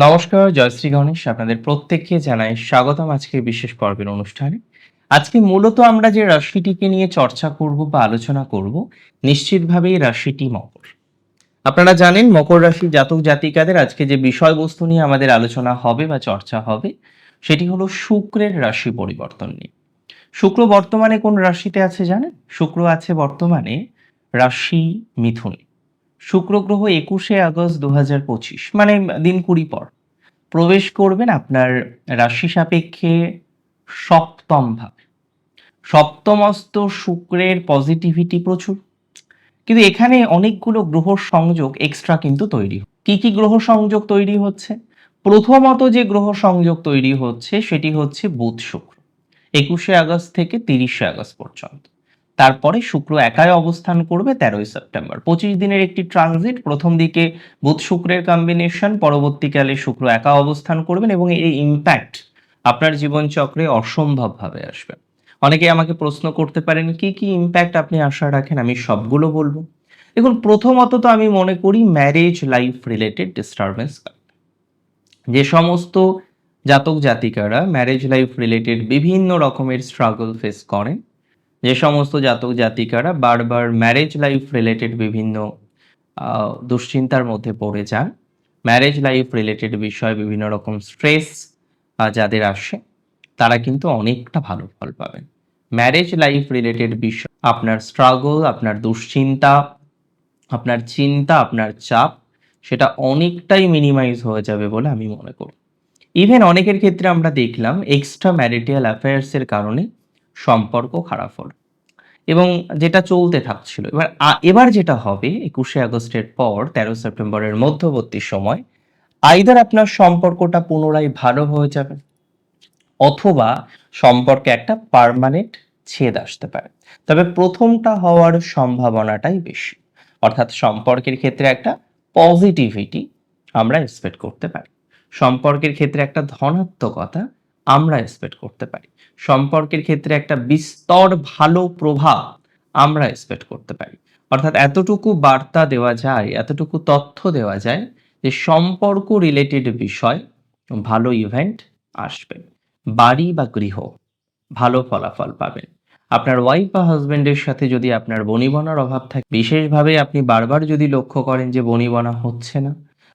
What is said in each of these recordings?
নমস্কার জয়শ্রী গণেশ। আপনাদের প্রত্যেককে জানাই স্বাগতম আজকের বিশেষ পর্বের অনুষ্ঠানে। আজকে মূলত আমরা যে রাশিটিকে নিয়ে চর্চা করব বা আলোচনা করব, নিশ্চিতভাবেই রাশিটি মকর। আপনারা জানেন, মকর রাশি জাতক জাতিকাদের আজকে যে বিষয়বস্তু নিয়ে আমাদের আলোচনা হবে বা চর্চা হবে, সেটি হলো শুক্রের রাশি পরিবর্তন নিয়ে। শুক্র বর্তমানে কোন রাশিতে আছে জানেন? শুক্র আছে বর্তমানে রাশি মিথুনে। শুক্র গ্রহ একুশে আগস্ট দু পঁচিশ মানে দিন কুড়ি পর। প্রবেশ করবেন আপনার রাশি সাপেক্ষে সপ্তম ভাবে। সপ্তমস্ত শুক্রের পজিটিভিটি প্রচুর। কিন্তু এখানে অনেকগুলো গ্রহ সংযোগ এক্সট্রা কিন্তু তৈরি। কি কি গ্রহ সংযোগ তৈরি হচ্ছে? প্রথমত যে গ্রহ সংযোগ তৈরি হচ্ছে, সেটি হচ্ছে বুধ শুক্র, একুশে আগস্ট থেকে তিরিশে আগস্ট পর্যন্ত। তারপরে শুক্র একাই অবস্থান করবে তেরোই সেপ্টেম্বর। পঁচিশ দিনের একটি ট্রানজিট প্রথম দিকে বুধ শুক্রের কম্বিনেশন পরবর্তীকালে শুক্র একা অবস্থান করবেন এবং এই ইম্প্যাক্ট আপনার জীবনচক্রে অসম্ভবভাবে আসবে। অনেকে আমাকে প্রশ্ন করতে পারেন, কি কি ইম্প্যাক্ট আপনি আশা রাখেন? আমি সবগুলো বলব। দেখুন, প্রথমত তো আমি মনে করি ম্যারেজ লাইফ রিলেটেড ডিস্টারবেন্স যে সমস্ত জাতক জাতিকারা ম্যারেজ লাইফ রিলেটেড বিভিন্ন রকমের স্ট্রাগল ফেস করেন যে সমস্ত জাতক জাতিকারা বারবার ম্যারেজ লাইফ রিলেটেড বিভিন্ন দুশ্চিন্তার মধ্যে পড়ে যান। ম্যারেজ লাইফ রিলেটেড বিষয়ে বিভিন্ন রকম স্ট্রেস যাদের আসে, তারা কিন্তু অনেকটা ভালো ফল পাবেন। ম্যারেজ লাইফ রিলেটেড বিষয়, আপনার স্ট্রাগল আপনার দুশ্চিন্তা, আপনার চিন্তা, আপনার চাপ, সেটা অনেকটাই মিনিমাইজ হয়ে যাবে বলে আমি মনে করি। ইভেন অনেকের ক্ষেত্রে আমরা দেখলাম এক্সট্রা ম্যারিটাল অ্যাফেয়ার্সের কারণে সম্পর্ক খারাপ হলো। এবং যেটা চলতে থাকছিল। এবার এবার যেটা হবে, একুশে আগস্টের পর, তেরো সেপ্টেম্বরের মধ্যবর্তী সময় আইদার আপনার সম্পর্কটা পুনরায় ভালো হয়ে যাবে, অথবা সম্পর্কে একটা পার্মানেন্ট ছেদ আসতে পারে। তবে প্রথমটা হওয়ার সম্ভাবনাটাই বেশি। অর্থাৎ সম্পর্কের ক্ষেত্রে একটা পজিটিভিটি আমরা এক্সপেক্ট করতে পারি। সম্পর্কের ক্ষেত্রে একটা ধনাত্মকতা আমরা এক্সপেক্ট করতে পারি। সম্পর্কের ক্ষেত্রে একটা বিস্তর ভালো প্রভাব আমরা এক্সপেক্ট করতে পারি। অর্থাৎ এতটুকু বার্তা দেওয়া যায়, এতটুকু তথ্য দেওয়া যায় যে সম্পর্ক রিলেটেড বিষয় ভালো ইভেন্ট আসবে। বাড়ি বা গৃহ ভালো ফলাফল পাবেন আপনার ওয়াইফ বা হাজবেন্ডের সাথে যদি আপনার বনিবনার অভাব থাকে, বিশেষভাবে আপনি বারবার যদি লক্ষ্য করেন যে বনিবনা হচ্ছে না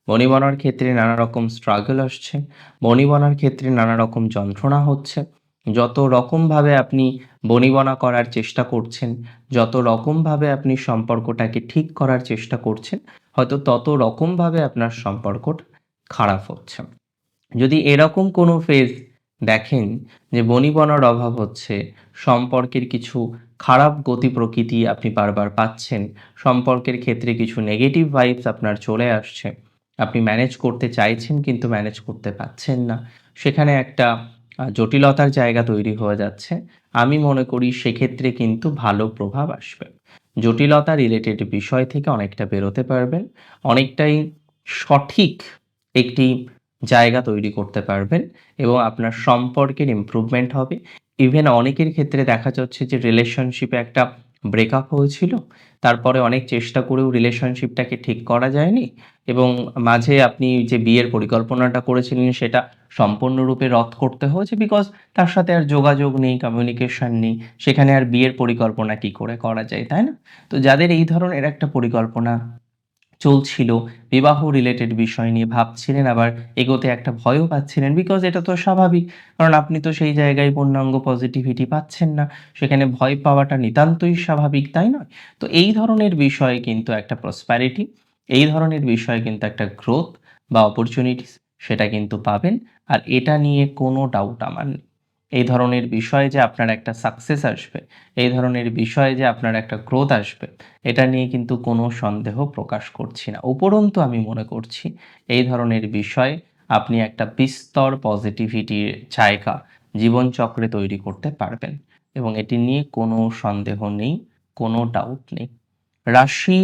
বনিবনার ক্ষেত্রে নানা রকম স্ট্রাগল আসছে বনিবনার ক্ষেত্রে নানা রকম যন্ত্রণা হচ্ছে। যত রকমভাবে আপনি বনিবনা করার চেষ্টা করছেন, যত রকমভাবে আপনি সম্পর্কটাকে ঠিক করার চেষ্টা করছেন, হয়তো তত রকমভাবে আপনার সম্পর্কটা খারাপ হচ্ছে। যদি এরকম কোনো ফেজ দেখেন যে বনিবনার অভাব হচ্ছে, সম্পর্কের কিছু খারাপ গতি প্রকৃতি আপনি বারবার পাচ্ছেন, সম্পর্কের ক্ষেত্রে কিছু নেগেটিভ ভাইবস আপনার চলে আসছে আপনি ম্যানেজ করতে চাইছেন কিন্তু ম্যানেজ করতে পারছেন না। সেখানে একটা জটিলতার জায়গা তৈরি হয়ে যাচ্ছে। আমি মনে করি সেক্ষেত্রে কিন্তু ভালো প্রভাব আসবে। জটিলতা রিলেটেড বিষয় থেকে অনেকটা বেরোতে পারবেন। অনেকটাই সঠিক একটি জায়গা তৈরি করতে পারবেন এবং আপনার সম্পর্কের ইমপ্রুভমেন্ট হবে। ইভেন অনেকের ক্ষেত্রে দেখা যাচ্ছে যে রিলেশনশিপে একটা ব্রেকআপ হয়েছিল। তারপরে অনেক চেষ্টা করেও রিলেশনশিপটাকে ঠিক করা যায়নি। এবং মাঝে আপনি যে বিয়ের পরিকল্পনাটা করেছিলেন সেটা সম্পূর্ণরূপে রদ করতে হয়েছে বিকজ তার সাথে আর যোগাযোগ নেই কমিউনিকেশন নেই, সেখানে আর বিয়ের পরিকল্পনা কি করে করা যায়, তাই না? তো যাদের এই ধরনের একটা পরিকল্পনা চলছিল, বিবাহ রিলেটেড বিষয় নিয়ে ভাবছিলেন, আবার এগোতে একটা ভয়ও পাচ্ছিলেন বিকজ এটা তো স্বাভাবিক। কারণ আপনি তো সেই জায়গায় পূর্ণাঙ্গ পজিটিভিটি পাচ্ছেন না, সেখানে ভয় পাওয়াটা নিতান্তই স্বাভাবিক, তাই নয়? তো এই ধরনের বিষয়ে কিন্তু একটা প্রসপ্যারিটি এই ধরনের বিষয়ে কিন্তু একটা গ্রোথ বা অপরচুনিটিস সেটা কিন্তু পাবেন। আর এটা নিয়ে কোনো ডাউট আমার নেই। এই ধরনের বিষয়ে যে আপনার একটা সাকসেস আসবে, এই ধরনের বিষয়ে যে আপনার একটা গ্রোথ আসবে, এটা নিয়ে কিন্তু কোনো সন্দেহ প্রকাশ করছি না। উপরন্তু আমি মনে করছি এই ধরনের বিষয় আপনি একটা বিস্তর পজিটিভিটির জায়গা, জীবনচক্রে তৈরি করতে পারবেন। এবং এটি নিয়ে কোনো সন্দেহ নেই, কোনো ডাউট নেই। রাশি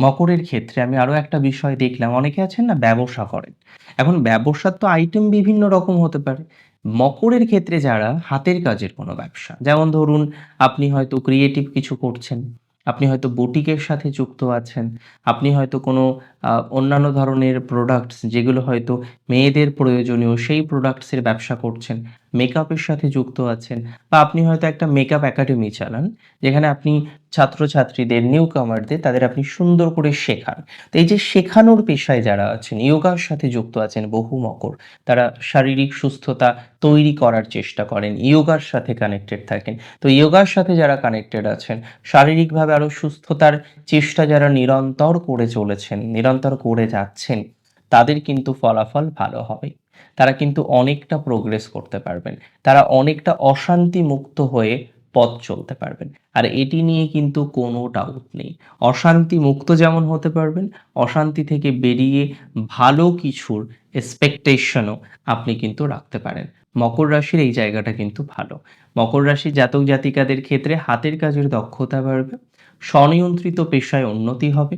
মকরের ক্ষেত্রে আমি আরও একটা বিষয় দেখলাম। অনেকে আছেন না, ব্যবসা করেন। এখন ব্যবসার তো আইটেম বিভিন্ন রকম হতে পারে। মকরের ক্ষেত্রে যারা, হাতের কাজের কোনো ব্যবসা। যেমন ধরুন, আপনি হয়তো ক্রিয়েটিভ কিছু করছেন, আপনি হয়তো বুটিকের সাথে যুক্ত আছেন, আপনি হয়তো কোনো অন্যান্য ধরনের প্রোডাক্টস যেগুলো হয়তো মেয়েদের প্রয়োজনীয়, সেই প্রোডাক্টসের ব্যবসা করছেন। মেকআপের সাথে যুক্ত আছেন বা আপনি হয়তো একটা মেকআপ একাডেমি চালান, যেখানে আপনি ছাত্রছাত্রীদের নিউ কামারদের তাদের আপনি সুন্দর করে শেখান। তো এই যে শেখানোর পেশায় যারা আছেন, ইয়োগার সাথে যুক্ত আছেন বহু মকর, তারা শারীরিক সুস্থতা তৈরি করার চেষ্টা করেন, ইয়োগার সাথে কানেক্টেড থাকেন। তো ইয়োগার সাথে যারা কানেক্টেড আছেন, শারীরিকভাবে আরও সুস্থতার চেষ্টা যারা নিরন্তর করে চলেছেন, নিরন্তর করে যাচ্ছেন, তাদের কিন্তু ফলাফল ভালো হবে। তারা কিন্তু অনেকটা প্রোগ্রেস করতে পারবেন। তারা অনেকটা অশান্তি মুক্ত হয়ে পথ চলতে পারবেন। আর এটি নিয়ে কিন্তু কোনো ডাউট নেই। অশান্তি মুক্ত যেমন হতে পারবেন, অশান্তি থেকে বেরিয়ে ভালো কিছুর এক্সপেকটেশনও আপনি কিন্তু রাখতে পারেন। মকর রাশির এই জায়গাটা কিন্তু ভালো। মকর রাশির জাতক জাতিকাদের ক্ষেত্রে হাতের কাজের দক্ষতা বাড়বে, স্বনিয়ন্ত্রিত পেশায় উন্নতি হবে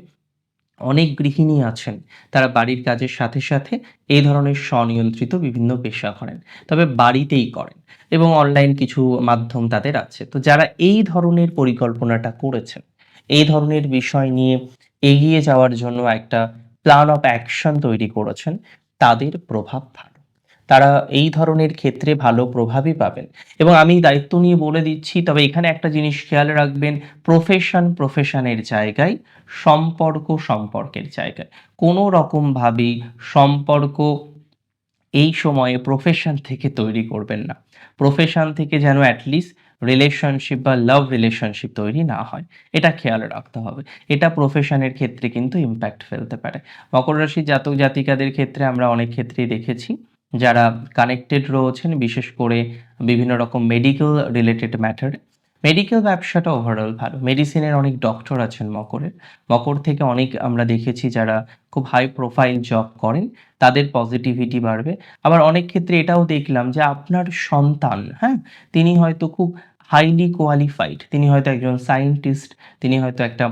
অনেক গৃহিণী আছেন। তারা বাড়ির কাজের সাথে সাথে এই ধরনের স্বনিয়ন্ত্রিত বিভিন্ন পেশা করেন, তবে বাড়িতেই করেন এবং অনলাইন কিছু মাধ্যম তাদের আছে। তো যারা এই ধরনের পরিকল্পনাটা করেছেন, এই ধরনের বিষয় নিয়ে এগিয়ে যাওয়ার জন্য একটা প্ল্যান অফ অ্যাকশন তৈরি করেছেন, তাদের প্রভাব ভালো তারা এই ধরনের ক্ষেত্রে ভালো প্রভাবই পাবেন। এবং আমি দায়িত্ব নিয়ে বলে দিচ্ছি, তবে এখানে একটা জিনিস খেয়াল রাখবেন প্রফেশন প্রফেশনের জায়গায় সম্পর্ক সম্পর্কের জায়গায়। কোনো রকমভাবেই সম্পর্ক এই সময়ে প্রফেশন থেকে তৈরি করবেন না। প্রফেশন থেকে যেন অ্যাটলিস্ট রিলেশনশিপ বা লাভ রিলেশনশিপ তৈরি না হয়। এটা খেয়াল রাখতে হবে। এটা প্রফেশনের ক্ষেত্রে কিন্তু ইম্প্যাক্ট ফেলতে পারে। মকর রাশির জাতক জাতিকাদের ক্ষেত্রে আমরা অনেক ক্ষেত্রেই দেখেছি যারা কানেক্টেড রয়েছেন, বিশেষ করে বিভিন্ন রকম মেডিকেল রিলেটেড ম্যাটার মেডিকেল ব্যবসাটা ওভারঅল ভালো। মেডিসিনের অনেক ডক্টর আছেন মকরের মকর থেকে অনেক আমরা দেখেছি যারা খুব হাই প্রোফাইল জব করেন, তাদের পজিটিভিটি বাড়বে। আবার অনেক ক্ষেত্রে এটাও দেখলাম যে আপনার সন্তান হ্যাঁ? তিনি হয়তো খুব হাইলি কোয়ালিফাইড তিনি হয়তো একজন সায়েন্টিস্ট তিনি হয়তো একটা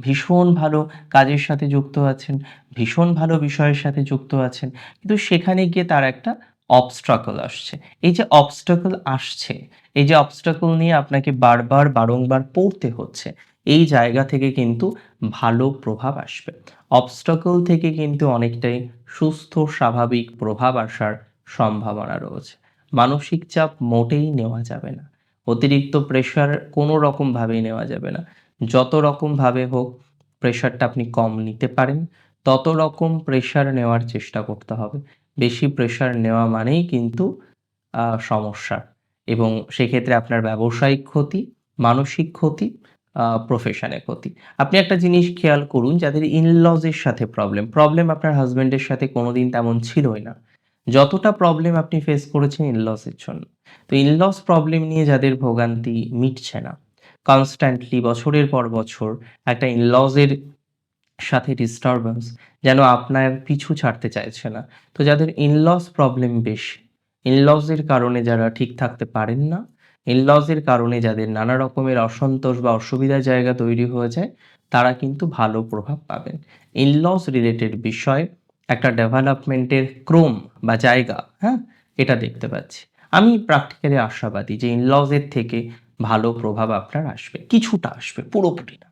ভীষণ ভালো কাজের সাথে যুক্ত আছেন, ভীষণ ভালো বিষয়ের সাথে যুক্ত আছেন, কিন্তু সেখানে গিয়ে তার একটা অবস্ট্রাকল আসছে। এই যে অবস্ট্রাকল আসছে, এই যে অবস্ট্রাকল নিয়ে আপনাকে বারবার, বারংবার পড়তে হচ্ছে, এই জায়গা থেকে কিন্তু ভালো প্রভাব আসবে। অবস্ট্রাকল থেকে কিন্তু অনেকটাই সুস্থ, স্বাভাবিক প্রভাব আসার সম্ভাবনা রয়েছে। মানসিক চাপ মোটেই নেওয়া যাবে না। অতিরিক্ত প্রেশার কোনো রকমভাবেই নেওয়া যাবে না। যত রকমভাবে হোক প্রেশারটা আপনি কম নিতে পারেন, তত রকম প্রেশার নেওয়ার চেষ্টা করতে হবে। বেশি প্রেশার নেওয়া মানেই কিন্তু সমস্যা। এবং সেক্ষেত্রে আপনার ব্যবসায়িক ক্ষতি, মানসিক ক্ষতি প্রফেশনে ক্ষতি। আপনি একটা জিনিস খেয়াল করুন, যাদের ইনলজের সাথে প্রবলেম প্রবলেম আপনার হাজবেন্ডের সাথে কোনোদিন তেমন ছিলই না। যতটা প্রবলেম আপনি ফেস করেছেন ইনলসের জন্য। তো ইনলস প্রবলেম নিয়ে যাদের ভোগান্তি মিটছে না। কনস্ট্যান্টলি বছরের পর বছর একটা ইনলজের সাথে ডিস্টারবেন্স যেন আপনার পিছু ছাড়তে চাইছে না। তো যাদের ইনলস প্রবলেম বেশি ইনলসের কারণে যারা ঠিক থাকতে পারেন না ইনলসের কারণে যাদের নানা রকমের অসন্তোষ বা অসুবিধার জায়গা তৈরি হয়ে যায় তারা কিন্তু ভালো প্রভাব পাবেন। ইনলস রিলেটেড বিষয় একটা ডেভেলপমেন্টের ক্রম বা জায়গা হ্যাঁ এটা দেখতে পাচ্ছি। আমি প্র্যাকটিক্যালি আশাবাদী যে ইনলসের থেকে ভালো প্রভাব আপনার আসবে, কিছুটা আসবে, পুরোপুরি না।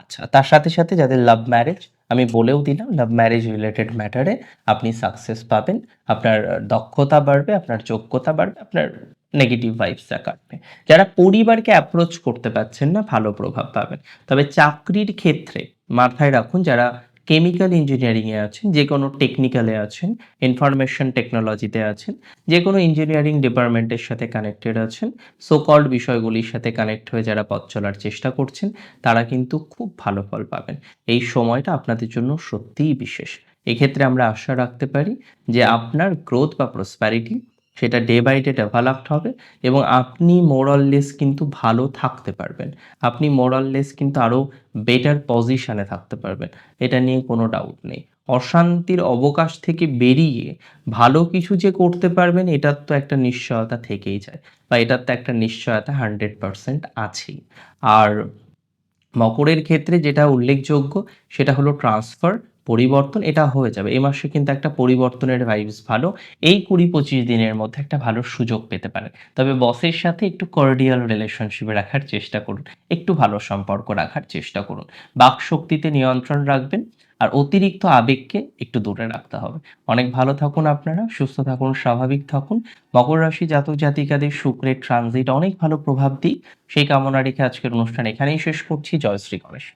আচ্ছা তার সাথে সাথে যাদের লাভ ম্যারেজ আমি বলেও দিলাম লাভ ম্যারেজ রিলেটেড ম্যাটারে আপনি সাকসেস পাবেন, আপনার দক্ষতা বাড়বে, আপনার যোগ্যতা বাড়বে, আপনার নেগেটিভ ভাইবসটা কাটবে। যারা পরিবারকে অ্যাপ্রোচ করতে পারছেন না, ভালো প্রভাব পাবেন। তবে চাকরির ক্ষেত্রে মাথায় রাখুন, যারা কেমিক্যাল ইঞ্জিনিয়ারিংয়ে আছেন, যে কোনো টেকনিক্যালে আছেন, ইনফরমেশন টেকনোলজিতে আছেন, যে কোনো ইঞ্জিনিয়ারিং ডিপার্টমেন্টের সাথে কানেক্টেড আছেন সো কল্ড বিষয়গুলির সাথে কানেক্ট হয়ে যারা পথ চলার চেষ্টা করছেন, তারা কিন্তু খুব ভালো ফল পাবেন। এই সময়টা আপনাদের জন্য সত্যিই বিশেষ। এক্ষেত্রে আমরা আশা রাখতে পারি যে আপনার গ্রোথ বা প্রসপ্যারিটি সেটা ডে বাই ডে ডেভেলপড হবে এবং আপনি মোরাললেস কিন্তু ভালো থাকতে পারবেন। আপনি মোরাললেস কিন্তু আরও বেটার পজিশনে থাকতে পারবেন, এটা নিয়ে কোনো ডাউট নেই। অশান্তির অবকাশ থেকে বেরিয়ে ভালো কিছু যে করতে পারবেন, এটার তো একটা নিশ্চয়তা থেকেই যায় বা এটার তো একটা নিশ্চয়তা হান্ড্রেড পারসেন্ট আছেই। আর মকরের ক্ষেত্রে যেটা উল্লেখযোগ্য, সেটা হলো ট্রান্সফার পরিবর্তন এটা হয়ে যাবে। এই মাসে কিন্তু একটা পরিবর্তনের ভাইবস ভালো। এই ২০-২৫ দিনের মধ্যে একটা ভালো সুযোগ পেতে পারেন। তবে বসের সাথে একটু কর্ডিয়াল রিলেশনশিপ রাখার চেষ্টা করুন। একটু ভালো সম্পর্ক রাখার চেষ্টা করুন। বাকশক্তিতে নিয়ন্ত্রণ রাখবেন। আর অতিরিক্ত আবেগকে একটু দূরে রাখতে হবে। অনেক ভালো থাকুন আপনারা, সুস্থ থাকুন, স্বাভাবিক থাকুন। মকর রাশি জাতক জাতিকাদের শুক্রের ট্রানজিট অনেক ভালো প্রভাব দিক। সেই কামনা রেখে আজকের অনুষ্ঠান এখানেই শেষ করছি। জয় শ্রী গণেশ।